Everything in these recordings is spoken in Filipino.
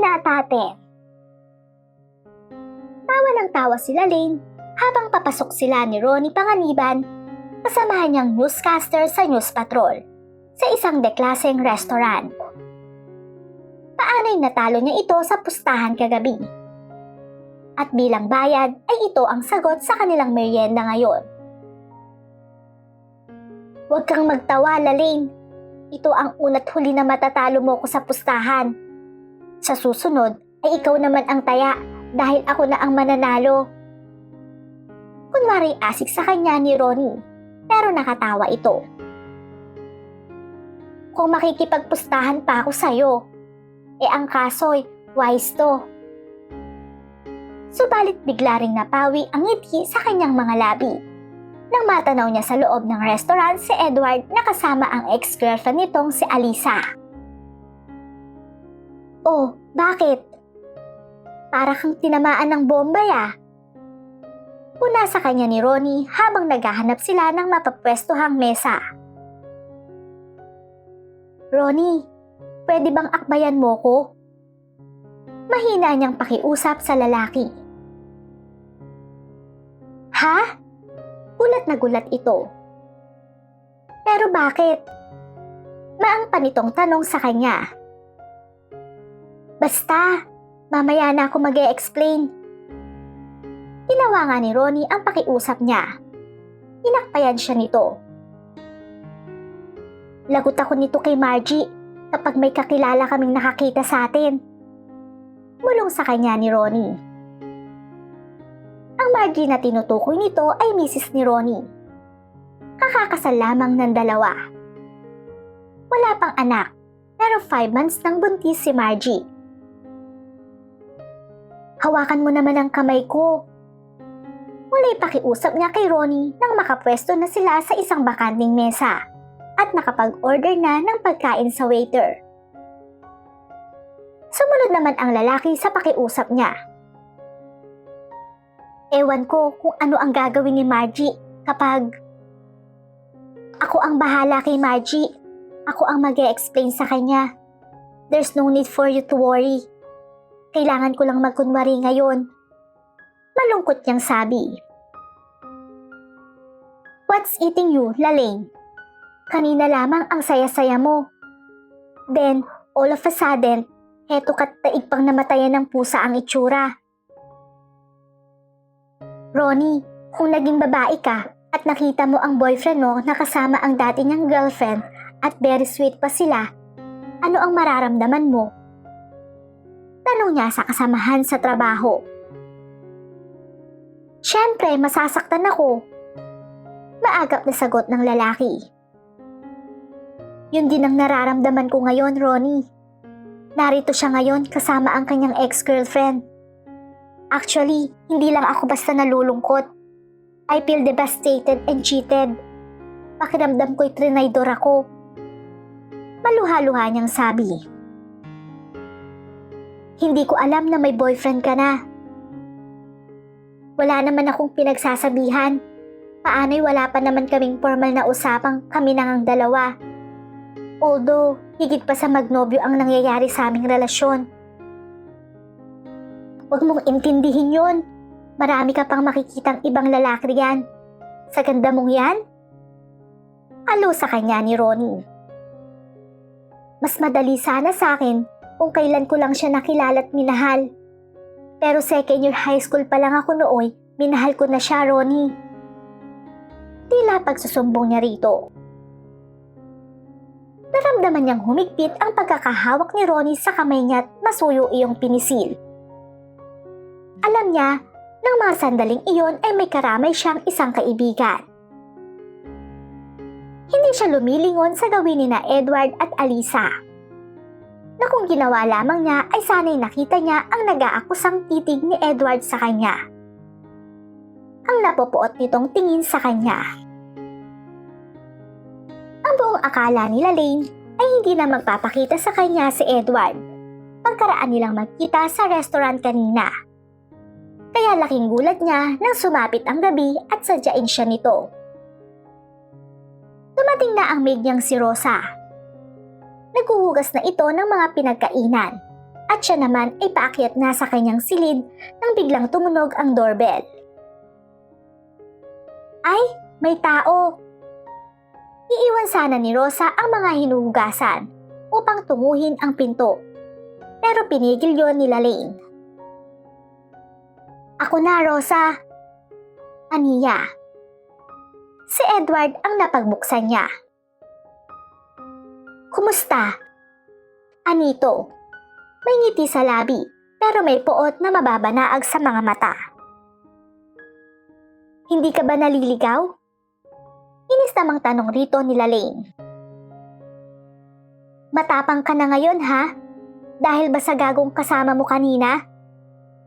Kabanata 10 Tawa ng tawa sila Lane habang papasok sila ni Ronnie Panganiban kasamahan niyang newscaster sa News Patrol sa isang deklaseng restaurant. Paanay natalo niya ito sa pustahan kagabi. At bilang bayad ay ito ang sagot sa kanilang merienda ngayon. Huwag kang magtawa, Lalaine. Ito ang una't huli na matatalo mo ko sa pustahan. Sa susunod ay ikaw naman ang taya dahil ako na ang mananalo. Kunwari asik sa kanya ni Ronnie, pero nakatawa ito. Kung makikipagpustahan pa ako sa'yo, eh ang kaso'y wise to. Subalit bigla ring napawi ang ngiti sa kanyang mga labi. Nang matanaw niya sa loob ng restaurant si Edward na kasama ang ex-girlfriend nitong si Alisa. Oh, bakit? Para kang tinamaan ng bombay ah. Puna sa kanya ni Ronnie habang naghahanap sila ng mapapwestuhang mesa. Ronnie, pwede bang akbayan mo ko? Mahina niyang pakiusap sa lalaki. Ha? Gulat na gulat ito. Pero bakit? Maang panitong tanong sa kanya. Basta, mamaya na ako mag explain Ginawa nga ni Ronnie ang pakiusap niya. Inakpayan siya nito. Lagot ako nito kay Margie kapag may kakilala kaming nakakita sa atin. Mulong sa kanya ni Ronnie. Ang Margie na tinutukoy nito ay Mrs. ni Ronnie. Kakakasal lamang ng dalawa. Wala pang anak, pero 5 months nang buntis si Margie. Hawakan mo naman ang kamay ko. Mula'y pakiusap niya kay Ronnie nang makapwesto na sila sa isang bakanting mesa at nakapag-order na ng pagkain sa waiter. Sumunod naman ang lalaki sa pakiusap niya. Ewan ko kung ano ang gagawin ni Margie kapag ako ang bahala kay Margie. Ako ang mag explain sa kanya. There's no need for you to worry. Kailangan ko lang magkunwari ngayon Malungkot niyang sabi. What's eating you, Laling? Kanina lamang ang saya-saya mo. Then, all of a sudden, heto kat taig pang namatayan ng pusa ang itsura. Ronnie, kung naging babae ka at nakita mo ang boyfriend mo na kasama ang dati niyang girlfriend at very sweet pa sila, ano ang mararamdaman mo? Tanong niya sa kasamahan sa trabaho. Siyempre, masasaktan ako. Maagap na sagot ng lalaki. Yun din ang nararamdaman ko ngayon, Ronnie. Narito siya ngayon kasama ang kanyang ex-girlfriend. Actually, hindi lang ako basta nalulungkot. I feel devastated and cheated. Pakiramdam ko'y trinaydor ako. Maluha-luha niyang sabi. Hindi ko alam na may boyfriend ka na. Wala naman akong pinagsasabihan. Paano'y wala pa naman kaming formal na usapang kami nang ang dalawa. Although, higit pa sa magnobyo ang nangyayari sa aming relasyon. Huwag mong intindihin yon. Marami ka pang makikitang ibang lalaki riyan. Sa ganda mong yan? Alo sa kanya ni Ronnie. Mas madali sana sa akin kung kailan ko lang siya nakilala at minahal. Pero second year high school pa lang ako nooy, minahal ko na siya, Ronnie. Tila pagsusumbong niya rito. Naramdaman niyang humigpit ang pagkakahawak ni Ronnie sa kamay niya at masuyo iyong pinisil. Alam niya, nang mga sandaling iyon ay may karamay siyang isang kaibigan. Hindi siya lumilingon sa gawin ni na Edward at Alisa na kung ginawa lamang niya ay sana'y nakita niya ang nag-aakusang titig ni Edward sa kanya. Ang napopuot nitong tingin sa kanya. Ang buong akala ni Lane ay hindi na magpapakita sa kanya si Edward pagkaraan nilang magkita sa restaurant kanina. Kaya laking gulat niya nang sumapit ang gabi at sadyain siya nito. Dumating na ang maid niyang si Rosa Naghuhugas na ito ng mga pinagkainan at siya naman ay paakyat na sa kanyang silid nang biglang tumunog ang doorbell. Ay, may tao! Iiwan sana ni Rosa ang mga hinuhugasan upang tunguhin ang pinto. Pero pinigil yon ni Lane. Ako na, Rosa. Aniya. Si Edward ang napagbuksan niya. Kumusta? Anito. May ngiti sa labi, pero may puot na mababanaag sa mga mata. Hindi ka ba naliligaw? Inis namang tanong rito ni Lane. Matapang ka na ngayon ha? Dahil ba sa gagong kasama mo kanina?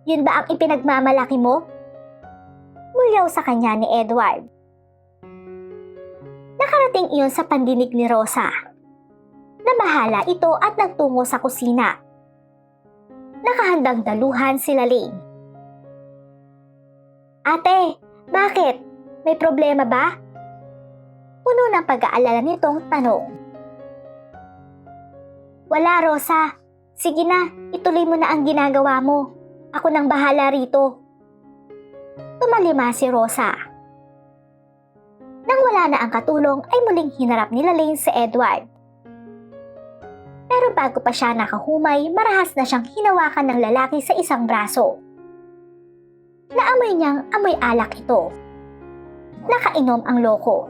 Yun ba ang ipinagmamalaki mo? Mulyaw sa kanya ni Edward. Nakarating iyon sa pandinig ni Rosa. Nabahala ito at nagtungo sa kusina. Nakahandang daluhan si Lane. Ate, bakit? May problema ba? Puno ng pag-aalala nitong tanong. Wala, Rosa. Sige na, ituloy mo na ang ginagawa mo. Ako nang bahala rito. Tumalima si Rosa. Nang wala na ang katulong ay muling hinarap ni Lane si Edward. Pero bago pa siya nakahumay, marahas na siyang hinawakan ng lalaki sa isang braso. Naamoy niyang amoy alak ito. Nakainom ang loko.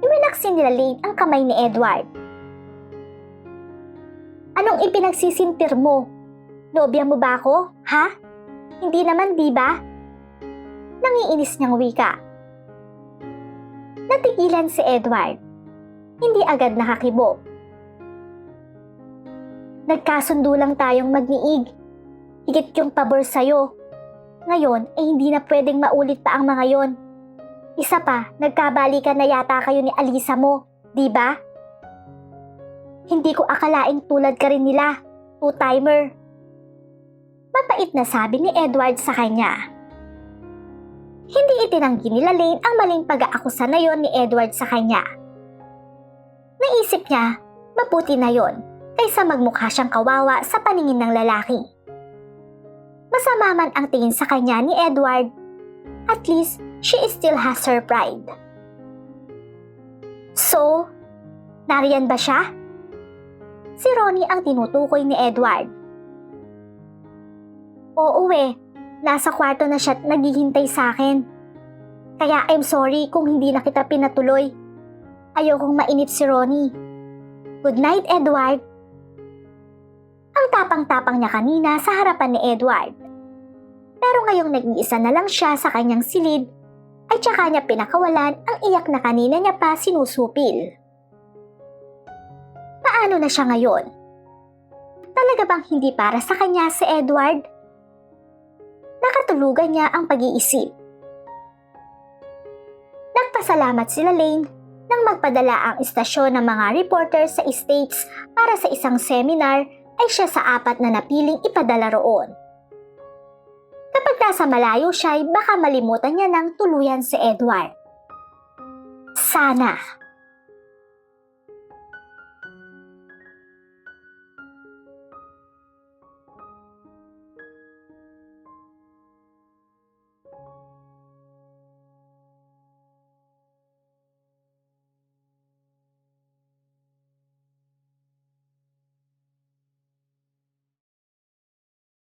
Iwinaksin nila Lane ang kamay ni Edward. Anong ipinagsisimpir mo? Nobya mo ba ako? Ha? Hindi naman, di ba? Nangiinis niyang wika. Natigilan si Edward. Hindi agad nakakibo. Nagkasundo lang tayong magniig. Higit yung pabor sa'yo. Ngayon ay hindi na pwedeng maulit pa ang mga yon. Isa pa, nagkabalikan na yata kayo ni Alisa mo, di ba? Hindi ko akalaing tulad ka rin nila, two-timer. Mapait na sabi ni Edward sa kanya. Hindi itinanggi ni Lane ang maling pag-aakusa na yon ni Edward sa kanya. Naisip niya, mabuti na yon kaysa magmukha siyang kawawa sa paningin ng lalaki. Masama man ang tingin sa kanya ni Edward, at least she still has her pride. So, nariyan ba siya? Si Ronnie ang tinutukoy ni Edward. Oo eh, nasa kwarto na siya at naghihintay sa akin. Kaya I'm sorry kung hindi na kita pinatuloy. Ayokong mainip si Ronnie. Good night, Edward. Ang tapang-tapang niya kanina sa harapan ni Edward. Pero ngayong nag-iisa na lang siya sa kanyang silid, ay tsaka niya pinakawalan ang iyak na kanina niya pa sinusupil. Paano na siya ngayon? Talaga bang hindi para sa kanya si Edward? Nakatulugan niya ang pag-iisip. Nagpasalamat sila Lane nang magpadala ang istasyon ng mga reporter sa States para sa isang seminar ay siya sa apat na napiling ipadala roon. Kapag nasa malayo siya ay baka malimutan niya ng tuluyan si Edward. Sana.